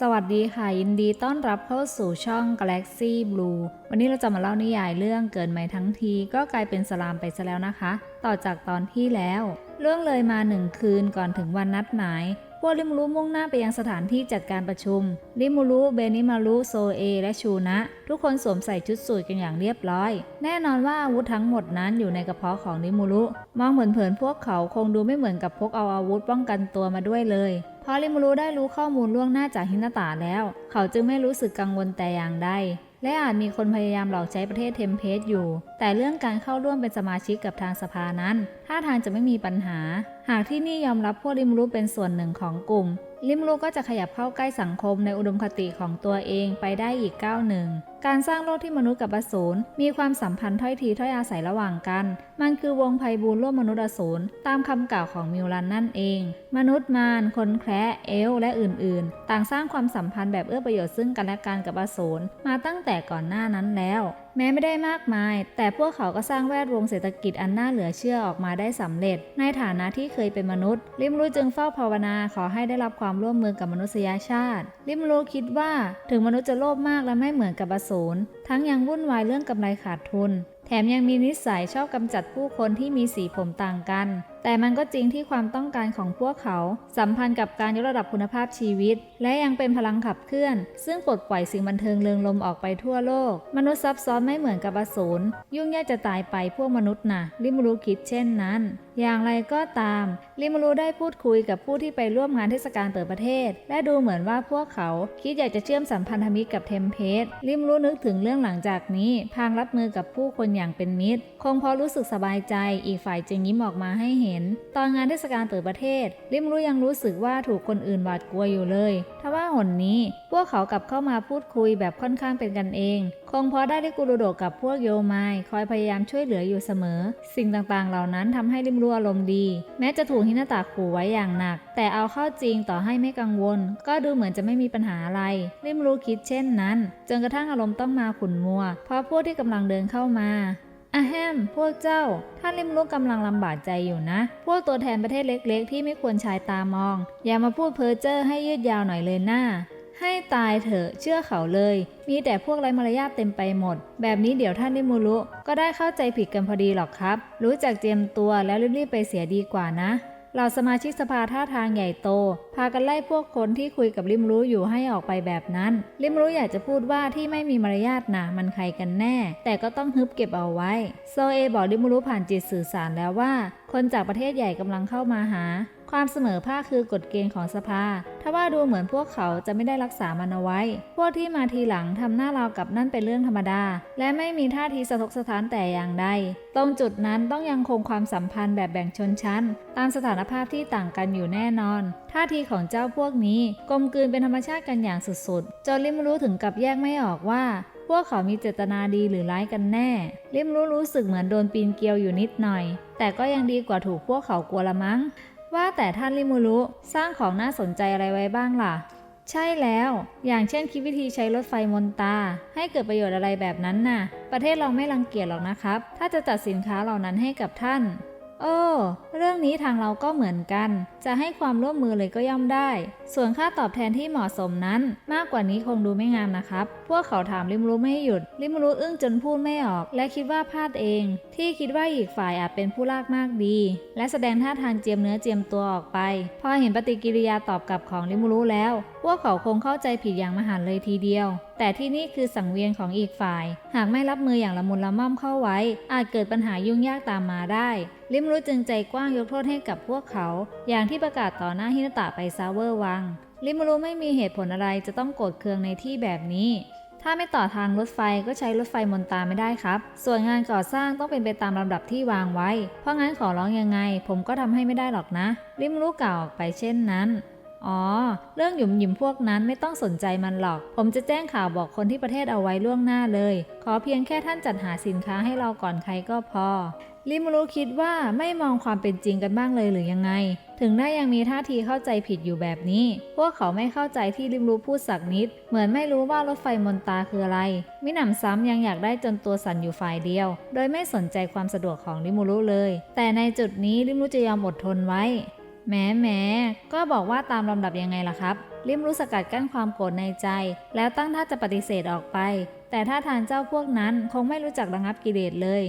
สวัสดีค่ะ ยินดีต้อนรับเข้าสู่ช่อง Galaxy Blue วันนี้เราจะมาเล่านิยายเรื่องเกินใหมทั้งทีก็กลายเป็นสลามไปซะแล้วนะคะ ต่อจากตอนที่แล้ว เรื่องเลยมาหนึ่งคืนก่อนถึงวันนัดหมายพวกริมูรุมุ่งหน้าไปยังสถานที่จัดการประชุม ริมูรุ เบนิมารุ โซเอ และชูนะ ทุกคนสวมใส่ชุดสูทกันอย่างเรียบร้อย แน่นอนว่าอาวุธทั้งหมดนั้นอยู่ในกระเพาะของริมูรุ มองเผินๆพวกเขาคงดูไม่เหมือนกับพกเอาอาวุธป้องกันตัวมาด้วยเลย พอริมูรุได้รู้ข้อมูลล่วงหน้าจากฮินาตาแล้ว เขาจึงไม่รู้สึกกังวลแต่อย่างใดและอาจมีคนพยายามหลอกใช้ประเทศเทมเพสอยู่ แต่เรื่องการเข้าร่วมเป็นสมาชิกกับทางสภานั้นท่าทางจะไม่มีปัญหา หากที่นี่ยอมรับพวกริมรุเป็นส่วนหนึ่งของกลุ่ม ริมรุก็จะขยับเข้าใกล้สังคมในอุดมคติของตัวเองไปได้อีกก้าวหนึ่ง การสร้างโลกที่มนุษย์กับอสูรมีความสัมพันธ์ถ้อยทีถ้อยอาศัยระหว่างกัน มันคือวงไพบูลย์ร่วมมนุษย์อสูรตามคำกล่าวของมิวรันนั่นเอง มนุษย์มารคนแคระเอลและอื่นๆ ต่างสร้างความสัมพันธ์แบบเอื้อประโยชน์ซึ่งกันและกันกับอสูรมาตั้งแต่ก่อนหน้านั้นแล้ว แม้ไม่ได้มากมาย แต่พวกเขาก็สร้างแวดวงเศรษฐกิจอันน่าเหลือเชื่อออกมาได้สำเร็จ ในฐานะที่เคยเป็นมนุษย์ลิมรู้จึงเฝ้าภาวนาขอให้ได้รับความร่วมมือกับมนุษยชาติลิมรู้คิดว่าถึงมนุษย์จะโลภมากและไม่เหมือนกับอสูรทั้งยังวุ่นวายเรื่องกำไรขาดทุน แถมยังมีนิสัยชอบกำจัดผู้คนที่มีสีผมต่างกัน แต่มันก็จริงที่ความต้องการของพวกเขา สัมพันธ์กับการยกระดับคุณภาพชีวิต และยังเป็นพลังขับเคลื่อน ซึ่งปลดปล่อยสิ่งบันเทิงเริงลมออกไปทั่วโลก มนุษย์ซับซ้อนไม่เหมือนกับอสูรยุ่งยากจะตายไปพวกมนุษย์น่ะริมรู้คิดเช่นนั้น อย่างไรก็ตามริมรู้ได้พูดคุยกับผู้ที่ไปร่วมงานเทศกาลเปิดประเทศ และดูเหมือนว่าพวกเขาคิดอยากจะเชื่อมสัมพันธมิตรกับเทมเพสริมรู้นึกถึงเรื่องหลังจากนี้พางรับมือกับผู้คนอย่างเป็นมิตร คงพราะรู้สึกสบายใจ อีกฝ่ายจึงยิ้มออกมาให้เห็นตอนงานเทศกาลเปิดประเทศ ริมรู้ยังรู้สึกว่าถูกคนอื่นหวาดกลัวอยู่เลยทว่าหนนี้ พวกเขากลับเข้ามาพูดคุยแบบค่อนข้างเป็นกันเอง คงเพราะได้ริกุรุโดกับพวกโยมายคอยพยายามช่วยเหลืออยู่เสมอ สิ่งต่างๆ เหล่านั้นทำให้ริมรู้อารมณ์ดี แม้จะถูกฮินาตะขู่ไว้อย่างหนัก แต่เอาเข้าจริงต่อให้ไม่กังวล ก็ดูเหมือนจะไม่มีปัญหาอะไรริมรู้คิดเช่นนั้น จนกระทั่งอารมณ์ต้องมาขุนมัว เพราะพวกที่กำลังเดินเข้ามา อะแฮม พวกเจ้า ท่านริมลูกกำลังลำบากใจอยู่นะ พวกตัวแทนประเทศเล็ก ๆ ที่ไม่ควรชายตามอง อย่ามาพูดเพ้อเจ้อให้ยืดยาวหน่อยเลยหน้า ให้ตายเถอะ เชื่อเขาเลย มีแต่พวกไร้มารยาทเต็มไปหมด แบบนี้เดี๋ยวท่านริมูรุก็ได้เข้าใจผิดกันพอดีหรอกครับ รู้จักเจียมตัวแล้วรีบๆไปเสียดีกว่านะ เหล่าสมาชิกสภาท่าทางใหญ่โต พากันไล่พวกคนที่คุยกับริมรู้อยู่ให้ออกไปแบบนั้น ริมรู้อยากจะพูดว่าที่ไม่มีมารยาทนะมันใครกันแน่ แต่ก็ต้องฮึบเก็บเอาไว้ โซเอบอกริมรู้ผ่านจิตสื่อสารแล้วว่า คนจากประเทศใหญ่กำลังเข้ามาหา ความเสมอภาคคือกฎเกณฑ์ของสภา ถ้าว่าดูเหมือนพวกเขาจะไม่ได้รักษามันเอาไว้ พวกที่มาทีหลังทำหน้าราวกับนั่นเป็นเรื่องธรรมดา และไม่มีท่าทีสะทกสะท้านแต่อย่างใด ตรงจุดนั้นต้องยังคงความสัมพันธ์แบบแบ่งชนชั้น ตามสถานภาพที่ต่างกันอยู่แน่นอน ท่าทีของเจ้าพวกนี้กลมกลืนเป็นธรรมชาติกันอย่างสุดๆ จนลิมรู้ถึงกับแยกไม่ออกว่าพวกเขามีเจตนาดีหรือร้ายกันแน่ลิมรู้รู้สึกเหมือนโดนปีนเกลียวอยู่นิดหน่อย แต่ก็ยังดีกว่าถูกพวกเขากลัวละมั้ง ว่าแต่ท่านริมูรุสร้างของน่าสนใจอะไรไว้บ้างล่ะ ใช่แล้ว อย่างเช่นคิดวิธีใช้รถไฟมนตา ให้เกิดประโยชน์อะไรแบบนั้นน่ะ ประเทศเราไม่รังเกียจหรอกนะครับ ถ้าจะจัดสินค้าเหล่านั้นให้กับท่าน โอ้เรื่องนี้ทางเราก็เหมือนกัน จะให้ความร่วมมือเลยก็ย่อมได้ ส่วนค่าตอบแทนที่เหมาะสมนั้น มากกว่านี้คงดูไม่งามนะครับ พวกเขาถามริมรู้ไม่หยุด ริมรู้อึ้งจนพูดไม่ออก และคิดว่าพลาดเอง ที่คิดว่าอีกฝ่ายอาจเป็นผู้ลากมากดี และแสดงท่าทางเจียมเนื้อเจียมตัวออกไป พอเห็นปฏิกิริยาตอบกลับของริมรู้แล้ว พวกเขาคงเข้าใจผิดอย่างมหันเลยทีเดียว แต่ที่นี่คือสังเวียนของอีกฝ่าย หากไม่รับมืออย่างละมุนละม่อมเข้าไว้ อาจเกิดปัญหายุ่งยากตามมาได้ ลิมรู้จึงใจกว้างยกโทษให้กับพวกเขา อย่างที่ประกาศต่อหน้าฮินตะไปซาเวอร์วัง ลิมรู้ไม่มีเหตุผลอะไรจะต้องโกรธเคืองในที่แบบนี้ ถ้าไม่ต่อทางรถไฟก็ใช้รถไฟมนตาไม่ได้ครับ ส่วนงานก่อสร้างต้องเป็นไปตามลำดับที่วางไว้ เพราะงั้นขอร้องยังไง ผมก็ทำให้ไม่ได้หรอกนะ ลิมรู้กล่าวออกไปเช่นนั้นอ๋อ เรื่องหยุมหยิมพวกนั้นไม่ต้องสนใจมันหรอก ผมจะแจ้งข่าวบอกคนที่ประเทศเอาไว้ล่วงหน้าเลย ขอเพียงแค่ท่านจัดหาสินค้าให้เราก่อนใครก็พอ ลิมูรู้คิดว่าไม่มองความเป็นจริงกันบ้างเลยหรือยังไง ถึงได้ยังมีท่าทีเข้าใจผิดอยู่แบบนี้ พวกเขาไม่เข้าใจที่ลิมรู้พูดสักนิด เหมือนไม่รู้ว่ารถไฟมนตาคืออะไร มิหนำซ้ำยังอยากได้จนตัวสั่นอยู่ฝ่ายเดียว โดยไม่สนใจความสะดวกของลิมูรุเลย แต่ในจุดนี้ลิมูรุจะยอมอดทนไว้แหมแหมก็บอกว่าตามลำดับยังไงล่ะครับลิมรู้สกัดกั้นความโกรธในใจ แล้วตั้งท่าจะปฏิเสธออกไป แต่ถ้าทางเจ้าพวกนั้นคงไม่รู้จักระงับกิเลสเลย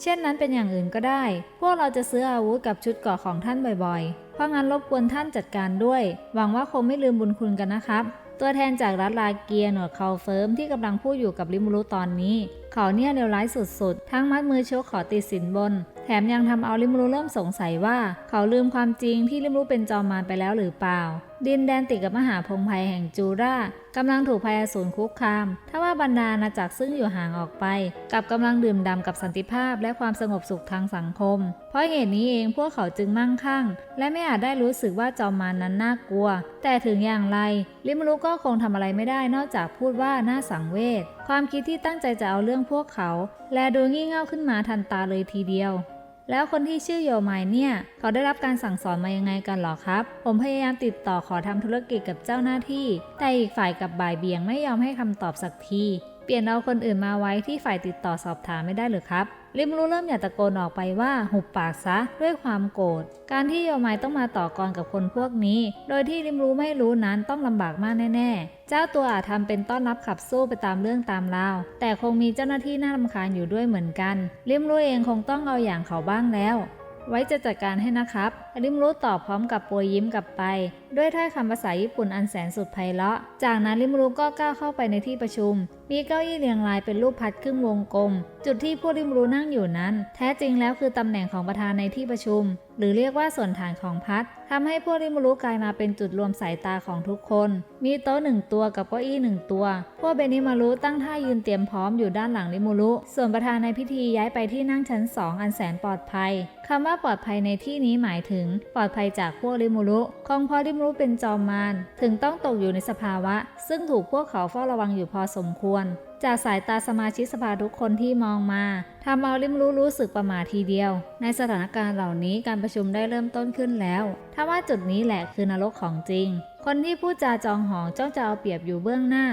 เช่นนั้นเป็นอย่างอื่นก็ได้ พวกเราจะซื้ออาวุธกับชุดเกราะของท่านบ่อยๆ เพราะงั้นรบกวนท่านจัดการด้วย หวังว่าคงไม่ลืมบุญคุณกันนะครับ ตัวแทนจากรัฐลาเกียหนวดเขาเฟิร์มที่กำลังพูดอยู่กับลิมูรุตอนนี้ เขาเนี่ยเลวร้ายสุดๆ ทั้งมัดมือชกขอติดสินบน แถมยังทำเอาลิมูรุเริ่มสงสัยว่า เขาลืมความจริงที่ลิมูรุเป็นจอมมารไปแล้วหรือเปล่า ดินแดนติดกับมหาพงศ์ภัยแห่งจูรากำลังถูกภัยอสูรคุกคาม ถ้าว่าบรรดาอาณาจักรซึ่งอยู่ห่างออกไป กับกำลังดื่มด่ำกับสันติภาพและความสงบสุขทางสังคม เพราะเหตุนี้เองพวกเขาจึงมั่งคั่ง และไม่อาจได้รู้สึกว่าจอมมารนั้นน่ากลัว แต่ถึงอย่างไร ลิมูรุก็คงทำอะไรไม่ได้นอกจากพูดว่าน่าสังเวช ความคิดที่ตั้งใจจะเอาเรื่องพวกเขา และดูงี่เง่าขึ้นมาทันตาเลยทีเดียว แล้วคนที่ชื่อโยมายเนี่ย เขาได้รับการสั่งสอนมายังไงกันหรอครับ ผมพยายามติดต่อขอทำธุรกิจกับเจ้าหน้าที่ แต่อีกฝ่ายกับบ่ายเบียงไม่ยอมให้คำตอบสักที เปลี่ยนเอาคนอื่นมาไว้ที่ฝ่ายติดต่อสอบถามไม่ได้หรือครับ ริมรู้เริ่มอยากตะโกนออกไปว่าหุบปากซะด้วยความโกรธ การที่โยมายต้องมาต่อกรกับคนพวกนี้ โดยที่ริมรู้ไม่รู้นั้นต้องลำบากมากแน่ๆ เจ้าตัวอาจทำเป็นต้อนรับขับสู้ไปตามเรื่องตามราว แต่คงมีเจ้าหน้าที่น่ารำคาญอยู่ด้วยเหมือนกันริมรู้เองคงต้องเอาอย่างเขาบ้างแล้ว ไว้จะจัดการให้นะครับ ริมรู้ตอบพร้อมกับปรยยิ้มกลับไป ด้วยถ้อยคำภาษาญี่ปุ่นอันแสนสุดไพเราะ จากนั้นริมรู้ก็ก้าวเข้าไปในที่ประชุม มีเก้าอี้เรียงรายเป็นรูปพัดครึ่งวงกลม จุดที่ผู้ริมรู้นั่งอยู่นั้น แท้จริงแล้วคือตำแหน่งของประธานในที่ประชุม หรือเรียกว่าส่วนฐานของพัดทำให้ผู้ริมรู้กลายมาเป็นจุดรวมสายตาของทุกคน มีโต๊ะหนึ่งตัวกับเก้าอี้หนึ่งตัว พวกเบนิมารุตั้งท่ายืนเตรียมพร้อมอยู่ด้านหลังริมูรุ ส่วนประธานในพิธีย้ายไปที่นั่งชั้นสองอันแสนปลอดภัยคำว่าปลอดภัยในที่นี้หมายถึงปลอดภัยจากพวกริมูรุคงพราะริมูรุเป็นจอมมารถึงต้องตกอยู่ในสภาวะ ซึ่งถูกพวกเขาเฝ้าระวังอยู่พอสมควร จากสายตาสมาชิกสภาทุกคนที่มองมาทำเอาริมรู้รู้สึกประหมาทีเดียว ในสถานการณ์เหล่านี้การประชุมได้เริ่มต้นขึ้นแล้วถ้าว่าจุดนี้แหละคือนรกของจริง คนที่พูดจาจองหองจ้องจะเอาเปรียบอยู่เบื้องหน้า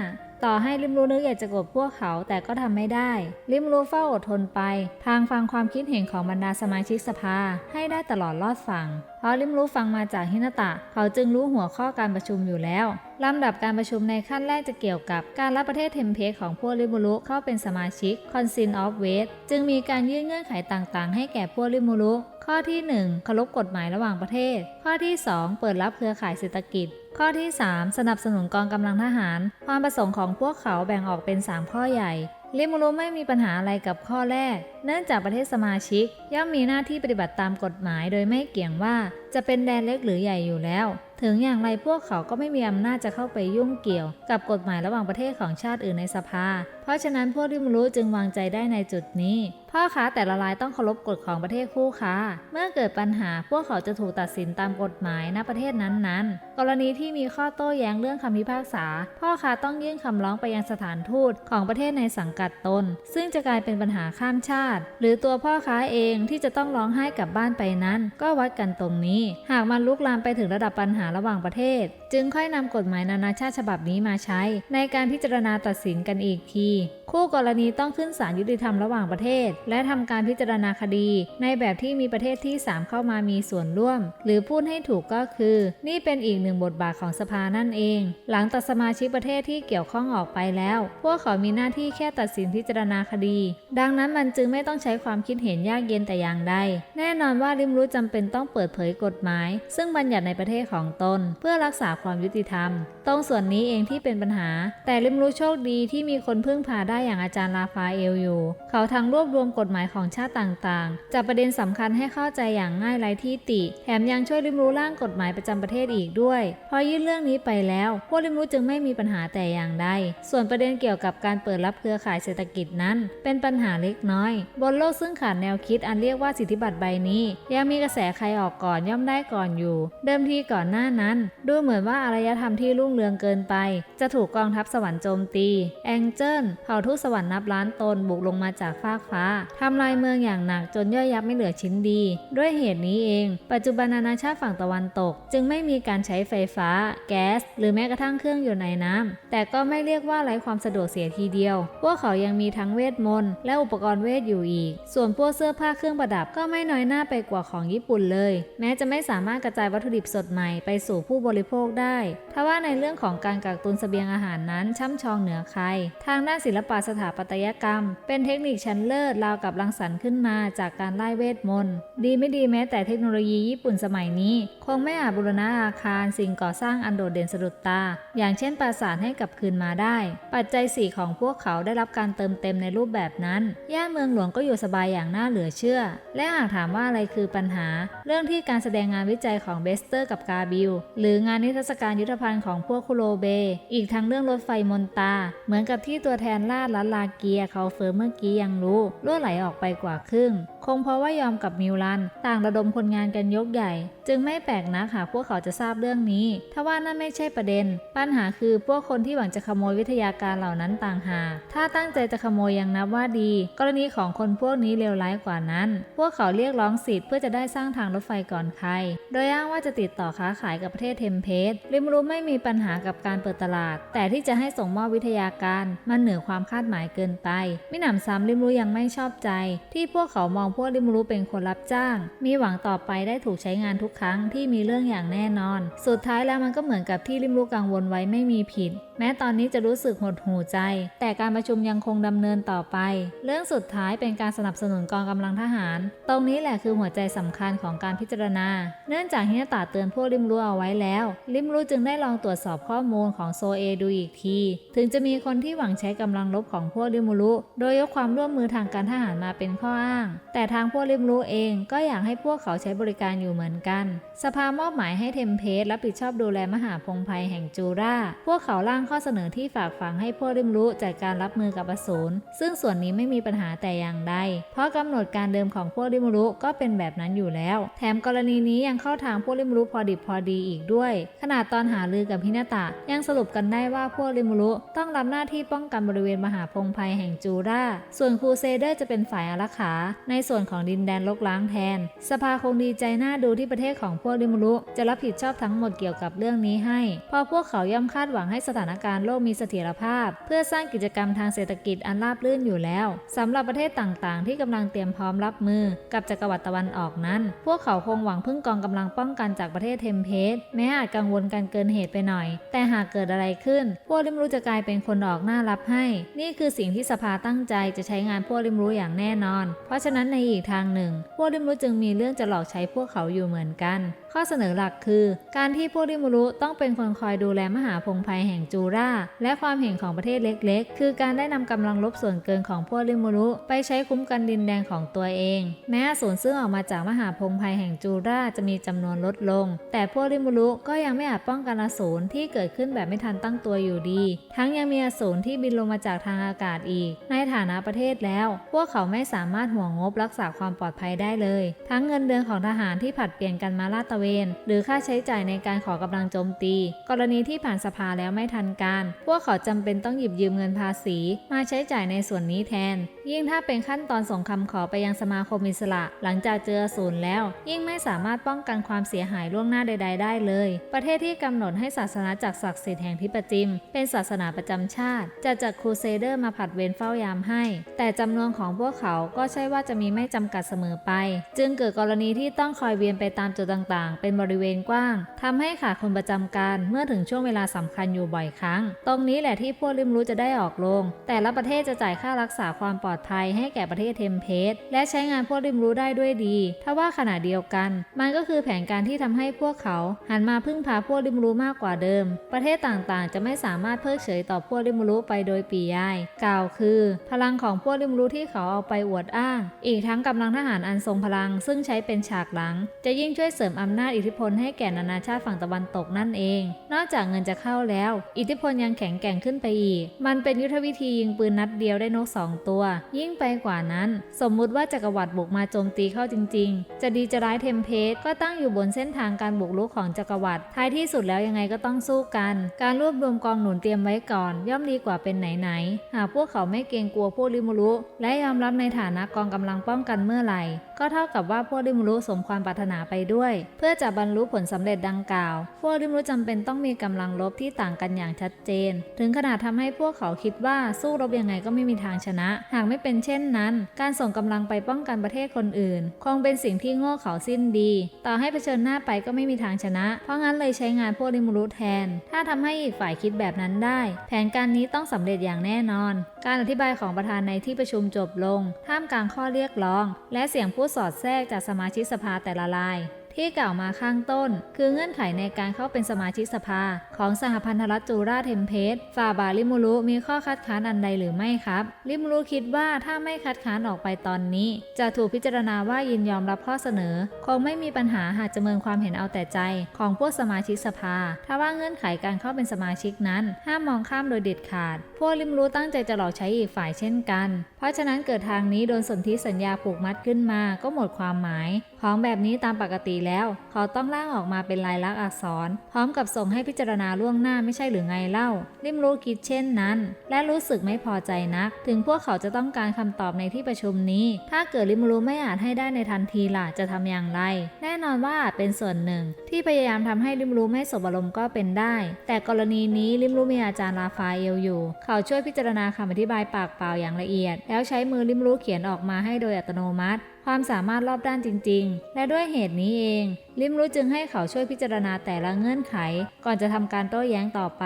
ต่อให้ริมรู้นึกอยากจะกดพวกเขาแต่ก็ทำไม่ได้ ริมรู้เฝ้าอดทนไปพางฟังความคิดเห็นของบรรดาสมาชิกสภาให้ได้ตลอดรอดฟังเพราะริมรู้ฟังมาจากฮินาตะ เขาจึงรู้หัวข้อการประชุมอยู่แล้ว ลำดับการประชุมในขั้นแรกจะเกี่ยวกับการรับประเทศเทมเพลของพวกริมูรุเข้าเป็นสมาชิก Council of West จึงมีการยื่นเงื่อนไขต่างๆ ให้แก่พวกริมูรุข้อที่ 1 เคารพกฎหมายระหว่างประเทศ ข้อที่ 2 เปิดรับเครือข่ายเศรษฐกิจ ข้อที่ 3 สนับสนุนกองกำลังทหาร ความประสงค์ของพวกเขาแบ่งออกเป็น 3 ข้อใหญ่ริมูรุไม่มีปัญหาอะไรกับข้อแรก เนื่องจากประเทศสมาชิก ย่อมมีหน้าที่ปฏิบัติตามกฎหมายโดยไม่เกี่ยงว่าจะเป็นแดนเล็กหรือใหญ่อยู่แล้ว ถึงอย่างไรพวกเขาก็ไม่มีอำนาจจะเข้าไปยุ่งเกี่ยว กับกฎหมายระหว่างประเทศของชาติอื่นในสภา เพราะฉะนั้นพวกริมูรุจึงวางใจได้ในจุดนี้ พ่อค้าแต่ละรายต้องเคารพกฎของประเทศคู่ค้า เมื่อเกิดปัญหาพวกเขาจะถูกตัดสินตามกฎหมายณประเทศนั้นๆ กรณีที่มีข้อโต้แย้งเรื่องคำพิพากษา พ่อค้าต้องยื่นคำร้องไปยังสถานทูตของประเทศในสังกัดตน ซึ่งจะกลายเป็นปัญหาข้ามชาติ หรือตัวพ่อค้าเองที่จะต้องร้องไห้กลับบ้านไปนั้น ก็วัดกันตรงนี้ หากมันลุกลามไปถึงระดับปัญหาระหว่างประเทศ จึงค่อยนำกฎหมายนานาชาติฉบับนี้มาใช้ ในการพิจารณาตัดสินกันอีกทีคู่กรณีต้องขึ้นศาลยุติธรรมระหว่างประเทศ และทำการพิจารณาคดี ในแบบที่มีประเทศที่ 3 เข้ามามีส่วนร่วม หรือพูดให้ถูกก็คือ นี่เป็นอีกหนึ่งบทบาทของสภานั่นเอง หลังตัดสมาชิกประเทศที่เกี่ยวข้องออกไปแล้ว พวกเขามีหน้าที่แค่ตัดสินพิจารณาคดี ดังนั้นมันจึงไม่ต้องใช้ความคิดเห็นยากเย็นแต่อย่างใดแน่นอนว่าริมรู้จำเป็นต้องเปิดเผยกฎหมาย ซึ่งบัญญัติในประเทศของตน เพื่อรักษาความยุติธรรม ตรงส่วนนี้เองที่เป็นปัญหา แต่ริมรู้โชคดีที่มีคนพึ่งพาได้อย่างอาจารย์ลาฟาเอลอยู่ เขาทั้งรวบรวมกฎหมายของชาติต่างๆจับประเด็นสำคัญให้เข้าใจอย่างง่ายไร้ที่ติ แถมยังช่วยริมรู้ร่างกฎหมายประจำประเทศอีกด้วย พอยื่นเรื่องนี้ไปแล้วพวกริมรู้จึงไม่มีปัญหาแต่อย่างใด ส่วนประเด็นเกี่ยวกับการเปิดรับเครือข่ายเศรษฐกิจนั้น เป็นปัญหาเล็กน้อย บนโลกซึ่งขาดแนวคิดอันเรียกว่าสิทธิบัตรใบนี้ ยังมีกระแสใครออกก่อนย่อมได้ก่อนอยู่ เดิมทีก่อนหน้านั้น ดูเหมือนว่าอารยธรรมที่รุ่งเรืองเกินไป จะถูกกองทัพสวรรค์โจมตี แองเจิลเผ่าทูตสวรรค์นับล้านตนบุกลงมาจากฟากฟ้าทำลายเมืองอย่างหนักจนย่อยยับไม่เหลือชิ้นดี ด้วยเหตุนี้เอง ปัจจุบันนานาชาติฝั่งตะวันตก จึงไม่มีการใช้ไฟฟ้า แก๊ส หรือแม้กระทั่งเครื่องยนต์ในน้ำแต่ก็ไม่เรียกว่าไร้ความสะดวกเสียทีเดียว พวกเขายังมีทั้งเวทมนต์และอุปกรณ์เวทอยู่อีก ส่วนพวกเสื้อผ้าเครื่องประดับก็ไม่น้อยหน้าไปกว่าของญี่ปุ่นเลย แม้จะไม่สามารถกระจายวัตถุดิบสดใหม่ไปสู่ผู้บริโภคได้ทว่าในเรื่องรื่องของการกักตุนเสบียงอาหารนั้นช่ำชองเหนือใคร ทางด้านศิลปะสถาปัตยกรรม เป็นเทคนิคชั้นเลิศราวกับรังสรรค์ขึ้นมาจากการไล่เวทมนต์ดีไม่ดีแม้แต่เทคโนโลยีญี่ปุ่นสมัยนี้ คงไม่อาจบูรณะอาคารสิ่งก่อสร้างอันโดดเด่นสะดุดตา อย่างเช่นปราสาทให้กลับคืนมาได้ ปัจจัยสี่ของพวกเขาได้รับการเติมเต็มในรูปแบบนั้น ย่าเมืองหลวงก็อยู่สบายอย่างน่าเหลือเชื่อ และหากถามว่าอะไรคือปัญหา เรื่องที่การแสดงงานวิจัยของเบสเตอร์กับกาบิลหรืองานนิทรรศการยุทธภัณฑ์ของพวกคุโรเบ อีกทั้งเรื่องรถไฟมนตา เหมือนกับที่ตัวแทนลาดลัลาเกียเขาเฟิร์มเมื่อกี้ยังรู้รั่วไหลออกไปกว่าครึ่ง คงเพราะว่ายอมกับมิวลัน ต่างระดมคนงานกันยกใหญ่ จึงไม่แปลกนักหากพวกเขาจะทราบเรื่องนี้ถ้าว่านั่นไม่ใช่ประเด็น ปัญหาคือพวกคนที่หวังจะขโมยวิทยาการเหล่านั้นต่างหากถ้าตั้งใจจะขโมยยังนับว่าดี กรณีของคนพวกนี้เลวร้ายกว่านั้น พวกเขาเรียกร้องสิทธิ์เพื่อจะได้สร้างทางรถไฟก่อนใคร โดยอ้างว่าจะติดต่อค้าขายกับประเทศเทมเพสริมรู้ไม่มีปัญหากับการเปิดตลาด แต่ที่จะให้ส่งมอบวิทยาการมันเหนือความคาดหมายเกินไปมิหนำซ้ำริมรู้ยังไม่ชอบใจ ที่พวกเขามองพวกริมรู้เป็นคนรับจ้าง มีหวังต่อไปได้ถูกใช้งานทุกครั้งที่มีเรื่องอย่างแน่นอน สุดท้ายแล้วมันก็เหมือนกับที่ริมรู้กังวลไว้ไม่มีผิดแม้ตอนนี้จะรู้สึกหดหู่ใจ แต่การประชุมยังคงดำเนินต่อไป เรื่องสุดท้ายเป็นการสนับสนุนกองกำลังทหาร ตรงนี้แหละคือหัวใจสำคัญของการพิจารณา เนื่องจากฮินาตาเตือนพวกริมรู้เอาไว้แล้ว ริมรู้จึงได้ลองตรวจสอบข้อมูลของโซเอดูอีกที ถึงจะมีคนที่หวังใช้กำลังลบของพวกริมรู้โดยยกความร่วมมือทางการทหารมาเป็นข้ออ้าง แต่ทางพวกริมรู้เองก็อยากให้พวกเขาใช้บริการอยู่เหมือนกัน สภามอบหมายให้เทมเพสรับผิดชอบดูแลมหาพงภัยแห่งจูราพวกเขาร่างข้อเสนอที่ฝากฝังให้พวกริมรู้จัดการรับมือกับอสูรซึ่งส่วนนี้ไม่มีปัญหาแต่อย่างใด เพราะกำหนดการเดิมของพวกริมรู้ก็เป็นแบบนั้นอยู่แล้ว แถมกรณีนี้ยังเข้าทางพวกริมรู้พอดิบพอดีอีกด้วย ขนาดตอนหาลือกับพินาตะยังสรุปกันได้ว่าพวกริมรู้ต้องรับหน้าที่ป้องกันบริเวณมหาพงภัยแห่งจูราส่วนครูเซเดอร์จะเป็นฝ่ายอารักขา ในส่วนของดินแดนลกล้างแทน สภาคงดีใจหน้าดูที่ประเทศของพวกริมรุจะรับผิดชอบทั้งหมดเกี่ยวกับเรื่องนี้ให้พราะพวกเขาย่อมคาดหวังให้สถานการณ์โลกมีเสถียรภาพ เพื่อสร้างกิจกรรมทางเศรษฐกิจอันราบรื่นอยู่แล้วสำหรับประเทศต่างๆ ที่กำลังเตรียมพร้อมรับมือกับจักรวรรดิตะวันออกนั้น พวกเขาคงหวังพึ่งกองกำลังป้องกันจากประเทศเทมเพสแม้อาจกังวลกันเกินเหตุไปหน่อย แต่หากเกิดอะไรขึ้น พวกริมรุจะกลายเป็นคนออกหน้ารับให้ นี่คือสิ่งที่สภาตั้งใจจะใช้งานพวกริมรุอย่างแน่นอน เพราะฉะนั้นในอีกทางหนึ่ง พวกริมรุจึงมีเรื่องจะหลอกใช้พวกเขาอยู่เหมือนกัน ข้อเสนอหลักคือ การที่พวกริมุรุต้องเป็นคนคอยดูแลมหาพงภัยแห่งจูราและความเห็นของประเทศเล็กๆ คือการได้นำกำลังลบส่วนเกินของพวกริมุรุไปใช้คุ้มกันดินแดนของตัวเอง แม้อสูรซึ่งออกมาจากมหาพงภัยแห่งจูราจะมีจำนวนลดลง แต่พวกริมุรุก็ยังไม่อาจป้องกันอสูรที่เกิดขึ้นแบบไม่ทันตั้งตัวอยู่ดี ทั้งยังมีอสูรที่บินลงมาจากทางอากาศอีก ในฐานะประเทศแล้ว พวกเขาไม่สามารถห่วงงบรักษาความปลอดภัยได้เลย ทั้งเงินเดือนของทหารที่ผัดเปลี่ยนกันมาลาดตระเวน หรือค่าใช้จ่ายในการขอกำลังโจมตี กรณีที่ผ่านสภาแล้วไม่ทันการ พวกเขาจำเป็นต้องหยิบยืมเงินภาษี มาใช้จ่ายในส่วนนี้แทน ยิ่งถ้าเป็นขั้นตอนส่งคำขอไปยังสมาคมอิสระ หลังจากเจออสูรแล้ว ยิ่งไม่สามารถป้องกันความเสียหายล่วงหน้าใด ๆ ได้เลย ประเทศที่กำหนดให้ศาสนาจักรศักดิ์สิทธิ์แห่งทิปจิม เป็นศาสนาประจำชาติ จะจัดครูเซเดอร์มาผัดเวรเฝ้ายามให้ แต่จำนวนของพวกเขาก็ใช่ว่าจะมีไม่จำกัดเสมอไป จึงเกิดกรณีที่ต้องคอยเวียนไปตามจุดต่างๆ เป็นบริเวณกว้างทำให้ขาดคนประจำการเมื่อถึงช่วงเวลาสำคัญอยู่บ่อยครั้ง ตรงนี้แหละที่พวกริมรู้จะได้ออกโรงแต่ละประเทศจะจ่ายค่ารักษาความปลอดภัยให้แก่ประเทศเทมเพสและใช้งานพวกริมรู้ได้ด้วยดีถ้าว่าขณะเดียวกัน มันก็คือแผนการที่ทำให้พวกเขา หันมาพึ่งพาพวกริมรู้มากกว่าเดิม ประเทศต่างๆ จะไม่สามารถเพิกเฉยต่อพวกริมรู้ไปโดยปียายกล่าวคือ พลังของพวกริมรู้ที่เขาเอาไปอวดอ้าง อีกทั้งกำลังทหารอันทรงพลัง ซึ่งใช้เป็นฉากหลัง จะยิ่งช่วยเสริมอำนาจอิทธิพลให้แก่นานาชาติฝั่งตะวันตกนั่นเอง นอกจากเงินจะเข้าแล้วอิทธิพลยังแข็งแกร่งขึ้นไปอีก มันเป็นยุทธวิธียิงปืนนัดเดียวได้นกสองตัว ยิ่งไปกว่านั้น สมมุติว่าจักรวรรดิบุกมาโจมตีเข้าจริง ๆ จะดีจะร้ายเทมเพสก็ตั้งอยู่บนเส้นทางการบุกรุกของจักรวรรดิท้ายที่สุดแล้วยังไงก็ต้องสู้กัน การรวบรวมกองหนุนเตรียมไว้ก่อน ย่อมดีกว่าเป็นไหนๆหากพวกเขาไม่เกรงกลัวพวกริมูรุและยอมรับในฐานะกองกำลังป้องกันเมื่อไหร่ก็เท่ากับว่าพวกริมูรุสมความปรารถนาไปด้วย เพื่อจะบรรลุผลสำเร็จดังกล่าว พวกริมูรุจำเป็นต้องมีกำลังลบที่ต่างกันอย่างชัดเจน ถึงขนาดทำให้พวกเขาคิดว่าสู้รบยังไงก็ไม่มีทางชนะ หากไม่เป็นเช่นนั้น การส่งกำลังไปป้องกันประเทศคนอื่น คงเป็นสิ่งที่โง่เขลาสิ้นดี ต่อให้เผชิญหน้าไปก็ไม่มีทางชนะ เพราะงั้นเลยใช้งานพวกริมูรุแทน ถ้าทำให้อีกฝ่ายคิดแบบนั้นได้ แผนการนี้ต้องสำเร็จอย่างแน่นอน การอธิบายของประธานในที่ประชุมจบลง ท่ามกลางข้อเรียกร้อง และเสียงพูดสอดแทรกจากสมาชิกสภาแต่ละราย ที่กล่าวมาข้างต้น คือเงื่อนไขในการเข้าเป็นสมาชิกสภา ของสหพันธรัฐจูราเทมเพสฝ่าบาลิมูรุมีข้อคัดค้านอันใดหรือไม่ครับ ลิมูรุคิดว่าถ้าไม่คัดค้านออกไปตอนนี้ จะถูกพิจารณาว่ายินยอมรับข้อเสนอ คงไม่มีปัญหาหากจะเมินความเห็นเอาแต่ใจ ของพวกสมาชิกสภา ถ้าว่าเงื่อนไขการเข้าเป็นสมาชิกนั้น ห้ามมองข้ามโดยเด็ดขาด พวกลิมูรูตั้งใจจะหลอกใช้อีกฝ่ายเช่นกัน ราะฉะนั้นเกิดทางนี้โดนสนธิสัญญาผูกมัดขึ้นมาก็หมดความหมาย ของแบบนี้ตามปกติแล้ว เขาต้องร่างออกมาเป็นลายลักษณ์อักษร พร้อมกับส่งให้พิจารณาล่วงหน้าไม่ใช่หรือไงเล่าลิมรู้คิดเช่นนั้น และรู้สึกไม่พอใจนัก ถึงพวกเขาจะต้องการคำตอบในที่ประชุมนี้ ถ้าเกิดลิมรู้ไม่อาจให้ได้ในทันทีล่ะจะทำอย่างไร แน่นอนว่าเป็นส่วนหนึ่ง ที่พยายามทำให้ลิมรู้ไม่สบอารมณ์ก็เป็นได้ แต่กรณีนี้ลิมรู้มีอาจารย์ลาฟาเอลอยู่ เขาช่วยพิจารณาคำอธิบายปากเปล่าอย่างละเอียดแล้วใช้มือริมรู้เขียนออกมาให้โดยอัตโนมัติ ความสามารถรอบด้านจริง ๆ และด้วยเหตุนี้เอง ลิมรู้จึงให้เขาช่วยพิจารณาแต่ละเงื่อนไข ก่อนจะทำการโต้แย้งต่อไป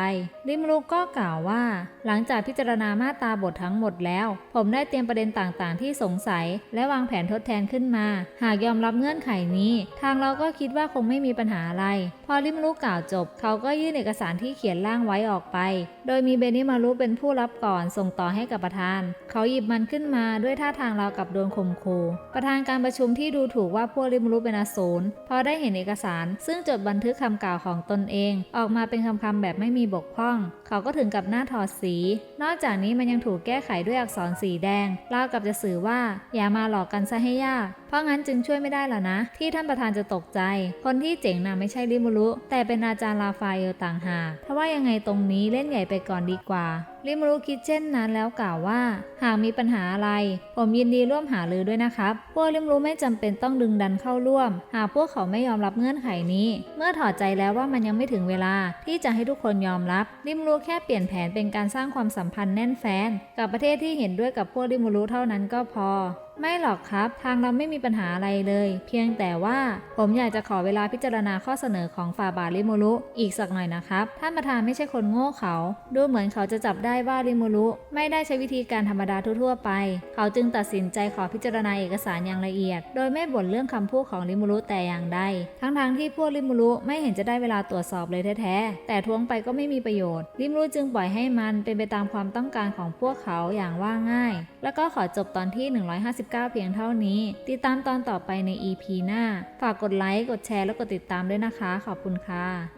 ลิมรู้ก็กล่าวว่า หลังจากพิจารณามาตราบททั้งหมดแล้ว ผมได้เตรียมประเด็นต่างๆ ที่สงสัย และวางแผนทดแทนขึ้นมา หากยอมรับเงื่อนไขนี้ ทางเราก็คิดว่าคงไม่มีปัญหาอะไร พอลิมรู้กล่าวจบ เขาก็ยื่นเอกสารที่เขียนร่างไว้ออกไป โดยมีเบนิมารุเป็นผู้รับก่อนส่งต่อให้กับประธาน เขาหยิบมันขึ้นมาด้วยท่าทางเรากับโดนข่มขู่ประธานการประชุมที่ดูถูกว่าพวกลิมรุเป็นอสูรพอได้เห็นเอกสาร ซึ่งจดบันทึกคำกล่าวของตนเอง ออกมาเป็นคำๆแบบไม่มีบกพร่อง เขาก็ถึงกับหน้าถอดสี นอกจากนี้มันยังถูกแก้ไขด้วยอักษรสีแดงเล่ากับจะสื่อว่า อย่ามาหลอกกันซะให้ยาก เพราะงั้นจึงช่วยไม่ได้ล่ะนะ ที่ท่านประธานจะตกใจ คนที่เจ๋งนะไม่ใช่ลิมุรุ แต่เป็นอาจารย์ลาฟาเอลต่างหากถ้าว่ายังไงตรงนี้เล่นใหญ่ไปก่อนดีกว่าลิมุรุคิดเช่นนั้นแล้วกล่าวว่า หากมีปัญหาอะไร ผมยินดีร่วมหารือด้วยนะครับ พวกลิมุรุไม่จำเป็นต้องดึงดันเข้าร่วม หากพวกเขาไม่ยอมรับเงื่อนไขนี้ เมื่อถอดใจแล้วว่ามันยังไม่ถึงเวลา ที่จะให้ทุกคนยอมรับลิมุรุแค่เปลี่ยนแผนเป็นการสร้างความสัมพันธ์แน่นแฟ้นกับประเทศที่เห็นด้วยกับพวกลิมุรุเท่านั้นก็พอ ไม่หรอกครับ ทางเราไม่มีปัญหาอะไรเลย เพียงแต่ว่าผมอยากจะขอเวลาพิจารณาข้อเสนอของฝ่าบาทริมูรุอีกสักหน่อยนะครับ ท่านประธานไม่ใช่คนโง่เขา ดูเหมือนเขาจะจับได้ว่าริมูรุไม่ได้ใช้วิธีการธรรมดาทั่วๆไป เขาจึงตัดสินใจขอพิจารณาเอกสารอย่างละเอียด โดยไม่บ่นเรื่องคำพูดของริมูรุแต่อย่างใด ทั้งๆที่พวกริมูรุไม่เห็นจะได้เวลาตรวจสอบเลยแท้ๆ แต่ทวงไปก็ไม่มีประโยชน์ ริมูรุจึงปล่อยให้มันเป็นไปตามความต้องการของพวกเขาอย่างว่าง่าย แล้วก็ขอจบตอนที่19 เพียงเท่านี้ ติดตามตอนต่อไปใน EP หน้า ฝากกดไลค์ กดแชร์ และกดติดตามด้วยนะคะ ขอบคุณค่ะ